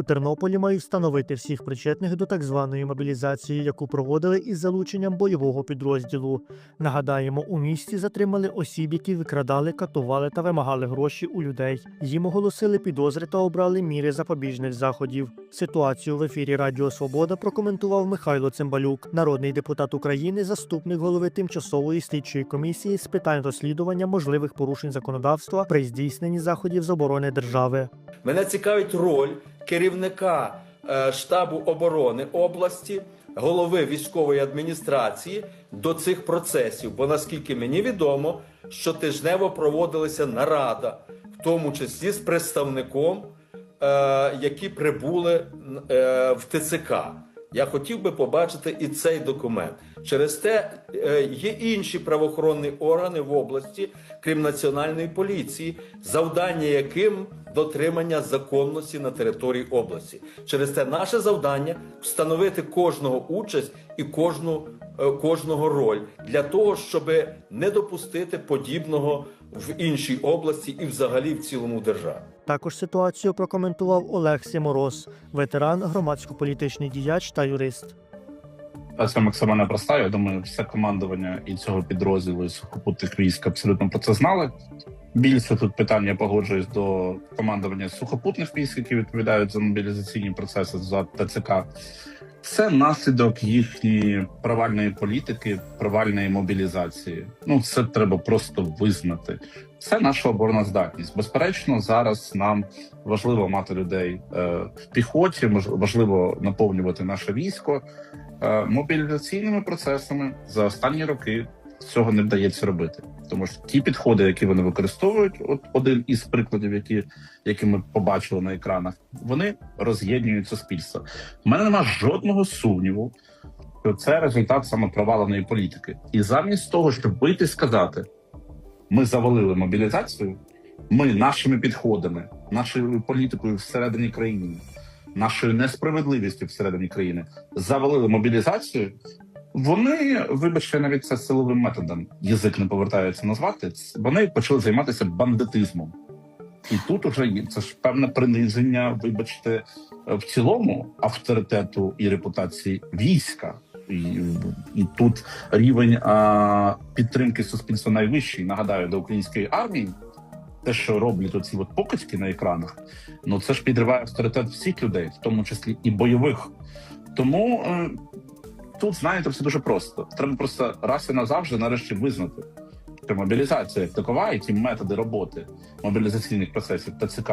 У Тернополі мають встановити всіх причетних до так званої мобілізації, яку проводили із залученням бойового підрозділу. Нагадаємо, у місті затримали осіб, які викрадали, катували та вимагали гроші у людей. Їм оголосили підозри та обрали міри запобіжних заходів. Ситуацію в ефірі Радіо Свобода прокоментував Михайло Цимбалюк, народний депутат України, заступник голови тимчасової слідчої комісії з питань розслідування можливих порушень законодавства при здійсненні заходів з оборони держави. Мене цікавить роль керівника е, штабу оборони області, голови військової адміністрації до цих процесів. Бо наскільки мені відомо, щотижнево проводилася нарада, в тому числі з представником, е, які прибули е, в ТЦК. Я хотів би побачити і цей документ. Через те е, є інші правоохоронні органи в області, крім національної поліції, завдання яким дотримання законності на території області. Через те наше завдання встановити кожного участь і кожну, е, кожного роль для того, щоб не допустити подібного в іншій області і взагалі в цілому державі. Також ситуацію прокоментував Олег Сімороз, ветеран, громадсько-політичний діяч та юрист. Це максимально проста. Я думаю, все командування і цього підрозділу і сухопутних військ абсолютно про це знали. Більше тут питання я погоджуюсь до командування сухопутних військ, які відповідають за мобілізаційні процеси за ТЦК. Це наслідок їхньої провальної політики, провальної мобілізації. Ну це треба просто визнати. Це наша обороноздатність. Безперечно, зараз нам важливо мати людей е, в піхоті, важливо наповнювати наше військо. Е, мобілізаційними процесами за останні роки цього не вдається робити. Тому що ті підходи, які вони використовують, от один із прикладів, які, які ми побачили на екранах, вони роз'єднують суспільство. У мене немає жодного сумніву, що це результат саме проваленої політики. І замість того, щоб вийти і сказати, ми завалили мобілізацію, ми нашими підходами, нашою політикою всередині країни, нашою несправедливістю всередині країни завалили мобілізацію. Вони, вибачте, навіть це силовим методом язик не повертається назвати. Вони почали займатися бандитизмом. І тут уже це ж певне приниження, вибачте, в цілому авторитету і репутації війська. І, і тут рівень а, підтримки суспільства найвищий. Нагадаю, до української армії те, що роблять оці от покидьки на екранах, ну це ж підриває авторитет всіх людей, в тому числі і бойових. Тому е, тут, знаєте, все дуже просто. Треба просто раз і назавжди нарешті визнати, що мобілізація як такова і ті методи роботи мобілізаційних процесів ТЦК